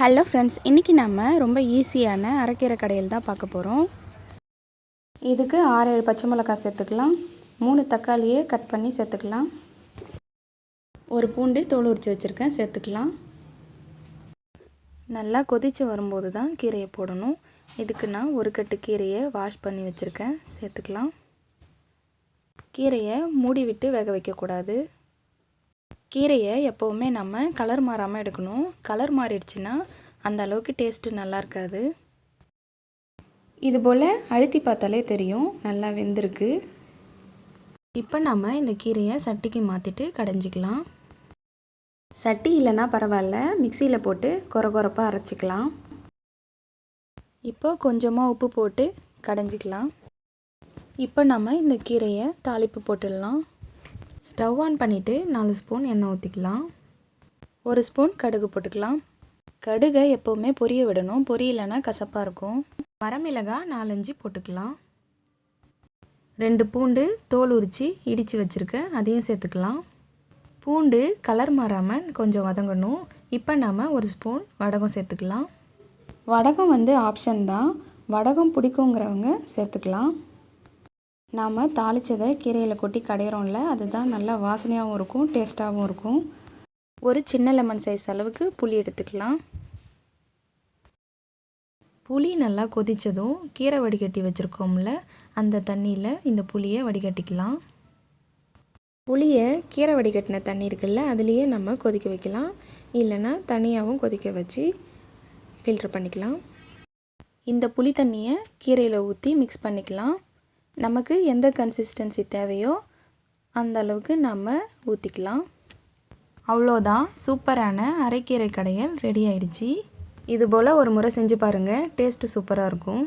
Hello friends இன்றைக்கி நம்ம ரொம்ப ஈஸியான அரைக்கீரை கடையில் தான் பார்க்க போகிறோம் இதுக்கு ஆறு ஏழு பச்சை மிளகாய் சேர்த்துக்கலாம். மூணு தக்காளியை கட் பண்ணி சேர்த்துக்கலாம். ஒரு பூண்டு தோல் உரித்து வச்சுருக்கேன் சேர்த்துக்கலாம். நல்லா கொதித்து வரும்போது தான் கீரையை போடணும். இதுக்கு நான் ஒரு கட்டு கீரையை வாஷ் பண்ணி வச்சுருக்கேன் சேர்த்துக்கலாம். கீரையை மூடி விட்டு வேக வைக்கக்கூடாது. கீரையை எப்போவுமே நம்ம கலர் மாறாமல் எடுக்கணும். கலர் மாறிடுச்சுன்னா அந்த அளவுக்கு டேஸ்ட்டு நல்லா இருக்காது. இது போல் அழுத்தி பார்த்தாலே தெரியும். நல்லா வெந்திருக்கு. இப்போ நம்ம இந்த கீரையை சட்டிக்கு மாற்றிட்டு கடைஞ்சிக்கலாம். சட்டி இல்லைன்னா பரவாயில்ல. மிக்சியில் போட்டு கொர கொரப்பாக அரைச்சிக்கலாம். இப்போ கொஞ்சமாக உப்பு போட்டு கடைஞ்சிக்கலாம். இப்போ நம்ம இந்த கீரையை தாளிப்பு போட்டுடலாம். ஸ்டவ் ஆன் பண்ணிவிட்டு நாலு ஸ்பூன் எண்ணெய் ஊற்றிக்கலாம் ஒரு ஸ்பூன் கடுகு போட்டுக்கலாம். கடுகை எப்போவுமே பொரிய விடணும். பொரியலைன்னா கசப்பாக இருக்கும். வரமிளகாய் நாலஞ்சு போட்டுக்கலாம். ரெண்டு பூண்டு தோல் உரித்து இடித்து வச்சுருக்கேன் அதையும் சேர்த்துக்கலாம். பூண்டு கலர் மாறாமல் கொஞ்சம் வதங்கணும். இப்போ நாம் ஒரு ஸ்பூன் வடகம் சேர்த்துக்கலாம். வடகம் வந்து ஆப்ஷன் தான். வடகம் பிடிக்குங்கிறவங்க சேர்த்துக்கலாம். நாம் தாளித்ததை கீரையில் கொட்டி கடையிறோம்ல அதுதான் நல்லா வாசனையாகவும் இருக்கும் டேஸ்ட்டாகவும் இருக்கும். ஒரு சின்ன லெமன் சைஸ் அளவுக்கு புளி எடுத்துக்கலாம். புளி நல்லா கொதித்ததும் கீரை வடிகட்டி வச்சுருக்கோம்ல அந்த தண்ணியில் இந்த புளியை வடிகட்டிக்கலாம். புளியை கீரை வடிகட்டின தண்ணி இருக்குல்ல அதுலேயே நம்ம கொதிக்க வைக்கலாம். இல்லைன்னா தனியாகவும் கொதிக்க வச்சு ஃபில்ட்ரு பண்ணிக்கலாம். இந்த புளி தண்ணியை கீரையில் ஊற்றி மிக்ஸ் பண்ணிக்கலாம். நமக்கு எந்த கன்சிஸ்டன்சி தேவையோ அந்த அளவுக்கு நம்ம ஊற்றிக்கலாம் அவ்வளோதான். சூப்பரான அரைக்கீரை கடையல் ரெடி ஆயிடுச்சு. இது போல் ஒரு முறை செஞ்சு பாருங்கள் டேஸ்ட்டு சூப்பராக இருக்கும்.